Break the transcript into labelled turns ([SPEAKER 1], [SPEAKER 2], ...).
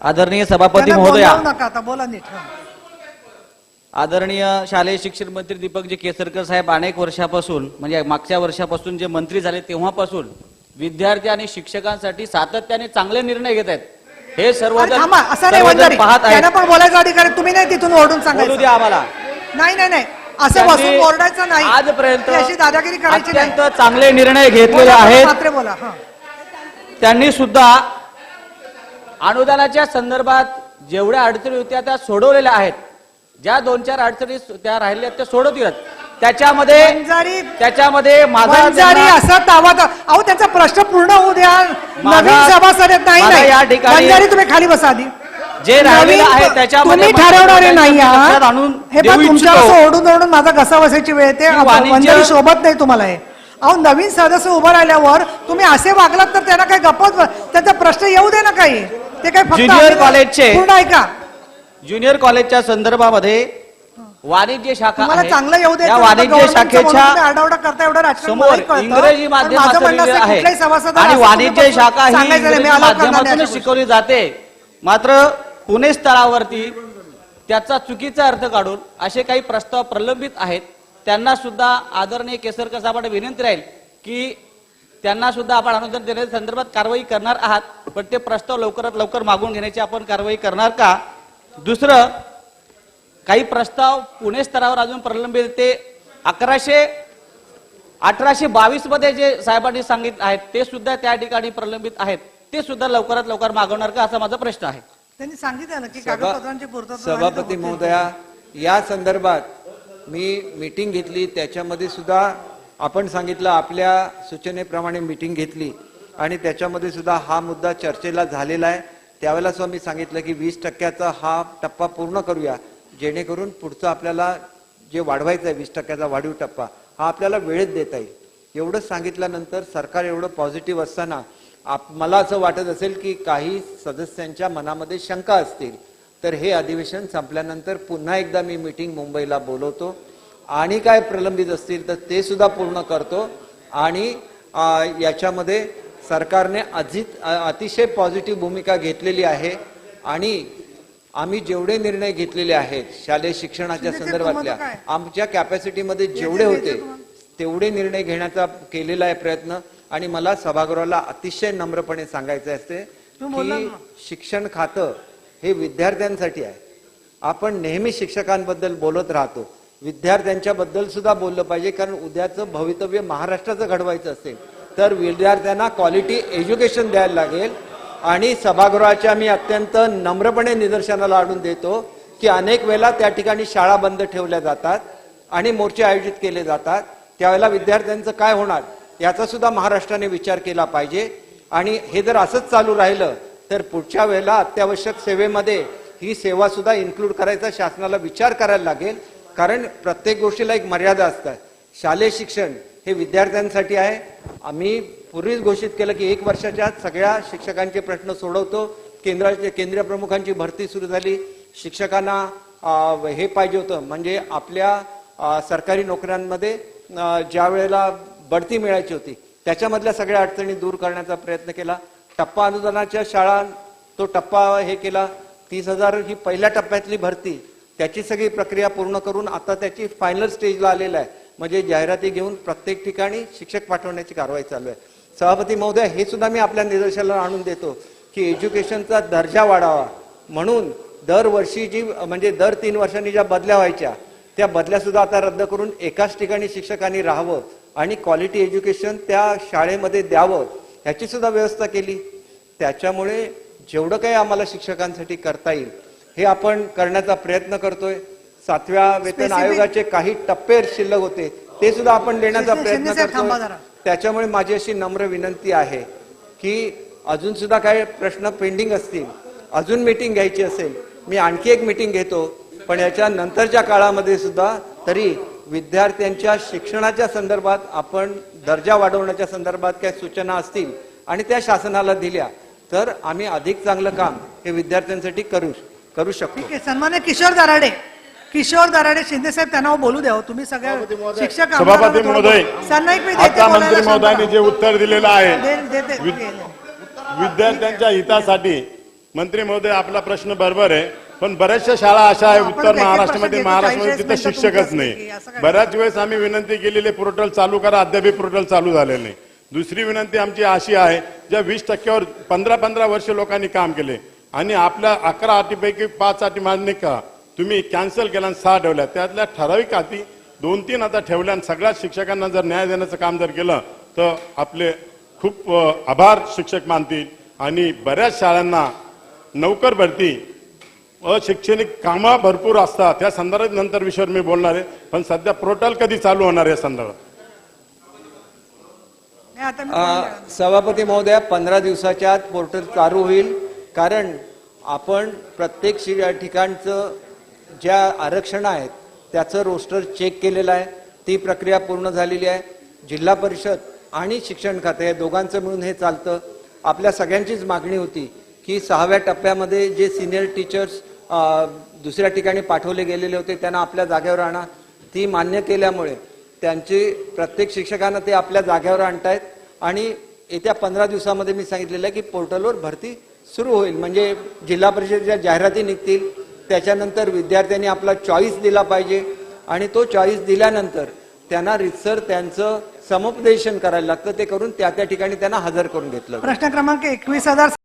[SPEAKER 1] आदरणीय सभापती महोदया.
[SPEAKER 2] बोलावू नका आता बोला नीट.
[SPEAKER 1] आदरणीय शालेय शिक्षण मंत्री दीपकजी केसरकर साहेब अनेक वर्षापासून म्हणजे मागच्या वर्षापासून जे मंत्री झाले तेव्हापासून विद्यार्थी आणि शिक्षकांसाठी सातत्याने चांगले निर्णय घेत आहेत. हे
[SPEAKER 2] वंजारी.
[SPEAKER 1] पाहत आहेत.
[SPEAKER 2] त्यांना पण बोलायचा अधिकार आहे. तुम्ही नाही तिथून ओरडून
[SPEAKER 1] बोलू
[SPEAKER 2] सांगायचं
[SPEAKER 1] द्या आम्हाला.
[SPEAKER 2] नाही नाही नाही. असं बसून ओरडायचं नाही.
[SPEAKER 1] आजपर्यंत
[SPEAKER 2] अशी दादागिरी करायची
[SPEAKER 1] अत्यंत चांगले निर्णय घेतलेले आहेत. त्यांनी सुद्धा अनुदानाच्या संदर्भात जेवढ्या अडचणी होत्या त्या सोडवलेल्या आहेत. ज्या दोन चार अडचणी त्या राहिल्या त्या सोडवतील. त्याच्यामध्ये त्याच्यामध्ये माझा
[SPEAKER 2] असं दावा अहो त्यांचा प्रश्न पूर्ण होऊ द्या. नवीन सभासद नाही
[SPEAKER 1] या ठिकाणी-
[SPEAKER 2] तुम्ही खाली बसा आधी.
[SPEAKER 1] जे राहिलेलं
[SPEAKER 2] नवीन-
[SPEAKER 1] आहे त्याच्यामध्ये
[SPEAKER 2] ठरवणारे नाही.
[SPEAKER 1] आणून
[SPEAKER 2] हे तुमच्या ओढून ओढून माझा घसा बसायची वेळ
[SPEAKER 1] वाणिज्य-
[SPEAKER 2] वंजारी सोबत नाही तुम्हाला हे. अहो नवीन सदस्य उभं राहिल्यावर तुम्ही असे वागलात तर त्यांना काही गप्पत त्यांचा प्रश्न येऊ दे ना काही. ते फक्त
[SPEAKER 1] ज्युनियर कॉलेजचे-
[SPEAKER 2] पूर्ण ऐका
[SPEAKER 1] ज्युनियर कॉलेजच्या संदर्भामध्ये वाणिज्य शाखा आहे.
[SPEAKER 2] चांगलं येऊ दे
[SPEAKER 1] या वाणिज्य शाखेच्या
[SPEAKER 2] आरडाओरडा करता एवढं राजकारण.
[SPEAKER 1] इंग्रजी लिहिलेलं
[SPEAKER 2] आहे,
[SPEAKER 1] आणि वाणिज्य शाखा ही
[SPEAKER 2] सांगायचं नाही, मी
[SPEAKER 1] इंग्रजी
[SPEAKER 2] allow करणार नाही
[SPEAKER 1] माध्यमातूनच
[SPEAKER 2] अशा
[SPEAKER 1] शिकवली जाते मात्र पुणे स्थळावरती त्याचा चुकीचा अर्थ काढून असे काही प्रस्ताव प्रलंबित आहेत त्यांना सुद्धा आदरणीय केसरकर साहेबांना विनंती राहील की त्यांना सुद्धा आपण अनुदान देण्याच्या संदर्भात कारवाई करणार आहात. पण ते प्रस्ताव लवकरात लवकर मागून घेण्याची आपण कारवाई करणार का? दुसरं काही प्रस्ताव पुणे स्तरावर अजून प्रलंबित. ते अकराशे अठराशे बावीसमध्ये जे साहेबांनी सांगितलं आहेत ते सुद्धा त्या ठिकाणी प्रलंबित आहेत. ते सुद्धा लवकरात लवकर मागवणार का? असा माझा प्रश्न आहे.
[SPEAKER 2] त्यांनी सांगितलं ना की कागदपत्रांची पूर्तता
[SPEAKER 3] सभापती. महोदया या संदर्भात मी मीटिंग घेतली. त्याच्यामध्ये सुद्धा आपण सांगितलं आपल्या सूचनेप्रमाणे मीटिंग घेतली आणि त्याच्यामध्ये सुद्धा हा मुद्दा चर्चेला झालेला आहे. त्यावेळेला सुद्धा मी सांगितलं की वीस टक्क्याचा हा टप्पा पूर्ण करूया जेणेकरून पुढचं आपल्याला जे वाढवायचं आहे वीस टक्क्याचा वाढीव टप्पा हा आपल्याला वेळेत देता येईल. एवढं सांगितल्यानंतर सरकार एवढं पॉझिटिव्ह असताना आप मला असं वाटत असेल की काही सदस्यांच्या मनामध्ये शंका असतील. तर हे अधिवेशन संपल्यानंतर पुन्हा एकदा मी मीटिंग मुंबईला बोलवतो. आणि काय प्रलंबित असतील तर ते सुद्धा पूर्ण करतो. आणि याच्यामध्ये सरकारने अजित अतिशय पॉझिटिव्ह भूमिका घेतलेली आहे. आणि आम्ही जेवढे निर्णय घेतलेले आहेत शालेय शिक्षणाच्या संदर्भातल्या? आमच्या कॅपॅसिटीमध्ये जेवढे होते तेवढे निर्णय घेण्याचा केलेला आहे प्रयत्न. आणि मला सभागृहाला अतिशय नम्रपणे सांगायचं असते की. शिक्षण खातं हे विद्यार्थ्यांसाठी आहे. आपण नेहमी शिक्षकांबद्दल बोलत राहतो. विद्यार्थ्यांच्याबद्दल सुद्धा बोललं पाहिजे कारण उद्याचं भवितव्य महाराष्ट्राचं घडवायचं असेल तर विद्यार्थ्यांना क्वालिटी एज्युकेशन द्यायला लागेल. आणि सभागृहाच्या मी अत्यंत नम्रपणे निदर्शनाला आणून देतो की अनेक वेळेला त्या ठिकाणी शाळा बंद ठेवल्या जातात आणि मोर्चे आयोजित केले जातात. त्यावेळेला विद्यार्थ्यांचं काय होणार याचा सुद्धा महाराष्ट्राने विचार केला पाहिजे. आणि हे जर असंच चालू राहिलं तर पुढच्या वेळेला अत्यावश्यक सेवेमध्ये ही सेवा सुद्धा इन्क्लूड करायचा शासनाला विचार करायला लागेल. कारण प्रत्येक गोष्टीला एक मर्यादा असतात. शालेय शिक्षण हे विद्यार्थ्यांसाठी आहे. आम्ही पूर्वीच घोषित केलं की एक वर्षाच्या आत सगळ्या शिक्षकांचे प्रश्न सोडवतो. केंद्राचे केंद्रीय प्रमुखांची भरती सुरू झाली. शिक्षकांना हे पाहिजे होतं. म्हणजे आपल्या सरकारी नोकऱ्यांमध्ये ज्या वेळेला बढती मिळायची होती त्याच्यामधल्या सगळ्या अडचणी दूर करण्याचा प्रयत्न केला. टप्पा अनुदानाच्या शाळा तो टप्पा हे केला. तीस हजार ही पहिल्या टप्प्यातली भरती. त्याची सगळी प्रक्रिया पूर्ण करून आता त्याची फायनल स्टेजला आलेला आहे. म्हणजे जाहिराती घेऊन प्रत्येक ठिकाणी शिक्षक पाठवण्याची कारवाई चालू आहे. सभापती महोदय हे सुद्धा मी आपल्या निदर्शनाला आणून देतो की एज्युकेशनचा दर्जा वाढावा. म्हणून दरवर्षी जी म्हणजे दर तीन वर्षांनी ज्या बदल्या व्हायच्या त्या बदल्या सुद्धा आता रद्द करून एकाच ठिकाणी शिक्षकांनी राहावं आणि क्वालिटी एज्युकेशन त्या शाळेमध्ये द्यावं ह्याची सुद्धा व्यवस्था केली. त्याच्यामुळे जेवढं काही आम्हाला शिक्षकांसाठी करता येईल हे आपण करण्याचा प्रयत्न करतोय. सातव्या वेतन आयोगाचे काही टप्पे शिल्लक होते ते सुद्धा आपण देण्याचा प्रयत्न करतोय. त्याच्यामुळे माझी अशी नम्र विनंती आहे की अजून सुद्धा काही प्रश्न पेंडिंग असतील अजून मीटिंग घ्यायची असेल मी आणखी एक मीटिंग घेतो पण याच्या नंतरच्या काळामध्ये सुद्धा तरी विद्यार्थ्यांच्या शिक्षणाच्या संदर्भात आपण दर्जा वाढवण्याच्या संदर्भात काही सूचना असतील आणि त्या शासनाला दिल्या तर आम्ही अधिक चांगलं काम हे विद्यार्थ्यांसाठी करू करू शकतो
[SPEAKER 2] ठीक आहे सन्मान्य किशोर दराडे किशोर दराडे शिंदे साहेब त्यांना बोलू द्या हो. तुम्ही सगळ्या शिक्षक आमदारांना
[SPEAKER 4] सभापती
[SPEAKER 2] थोडं
[SPEAKER 4] महोदय
[SPEAKER 2] बोलू. त्यांना एक मी देते
[SPEAKER 4] आता
[SPEAKER 2] बोलायला
[SPEAKER 4] मंत्री महोदयांनी
[SPEAKER 2] शांत
[SPEAKER 4] जे उत्तर दिलेलं आहे
[SPEAKER 2] राहा. दे- देते
[SPEAKER 4] विद्यार्थ्यांच्या हितासाठी मंत्री महोदय आपला प्रश्न बरोबर आहे पण बऱ्याचशा शाळा अशा आहे
[SPEAKER 2] आपण
[SPEAKER 4] उत्तर
[SPEAKER 2] काही
[SPEAKER 4] महाराष्ट्रामध्ये
[SPEAKER 2] प्रश्न
[SPEAKER 4] महाराष्ट्रामध्ये
[SPEAKER 2] मिनिटं
[SPEAKER 4] शिक्षकच नाही
[SPEAKER 2] असं काय?
[SPEAKER 4] बऱ्याच वेळेस आम्ही विनंती केलेली पोर्टल चालू करा अद्याप पोर्टल चालू झालेलं नाही दुसरी विनंती आमची अशी आहे ज्या वीस टक्क्यावर पंधरा पंधरा वर्ष लोकांनी काम केले आणि आपल्या अकरा अटीपैकी पाच अटी मान्य का तुम्ही कॅन्सल केल्या आणि सहा ठेवल्या. त्यातल्या ठराविक अटी दोन तीन आता ठेवल्या आणि सगळ्या शिक्षकांना जर न्याय देण्याचं काम जर केलं तर आपले खूप आभार शिक्षक मानतील. आणि बऱ्याच शाळांना नौकर भरती अशैक्षणिक कामं भरपूर असतात. त्या संदर्भात नंतर विषयावर मी बोलणार आहे. पण सध्या पोर्टल कधी चालू होणार या संदर्भात?
[SPEAKER 3] सभापती महोदया पंधरा दिवसाच्या आत पोर्टल चालू होईल. कारण आपण प्रत्येक शि- ठिकाणचं ज्या आरक्षण आहेत त्याचं रोस्टर चेक केलेलं आहे. ती प्रक्रिया पूर्ण झालेली आहे. जिल्हा परिषद आणि शिक्षण खाते या दोघांचं मिळून हे चालतं. आपल्या सगळ्यांचीच मागणी होती की सहाव्या टप्प्यामध्ये जे सिनियर टीचर्स दुसऱ्या ठिकाणी पाठवले गेलेले होते त्यांना आपल्या जागेवर आणा. ती मान्य केल्यामुळे त्यांचे प्रत्येक शिक्षकांना ते आपल्या जागेवर आणतायत. आणि येत्या पंधरा दिवसामध्ये मी सांगितलेलं आहे की पोर्टलवर भरती सुरू होईल. म्हणजे जिल्हा परिषदेच्या जाहिराती निघतील त्याच्यानंतर विद्यार्थ्यांनी आपला चॉईस दिला पाहिजे आणि तो चॉईस दिल्यानंतर त्यांना रितसर त्यांचं समुपदेशन करायला लागतं. ते करून त्या त्या ठिकाणी त्यांना हजर करून घेतलं
[SPEAKER 2] प्रश्न क्रमांक एकवीस हजार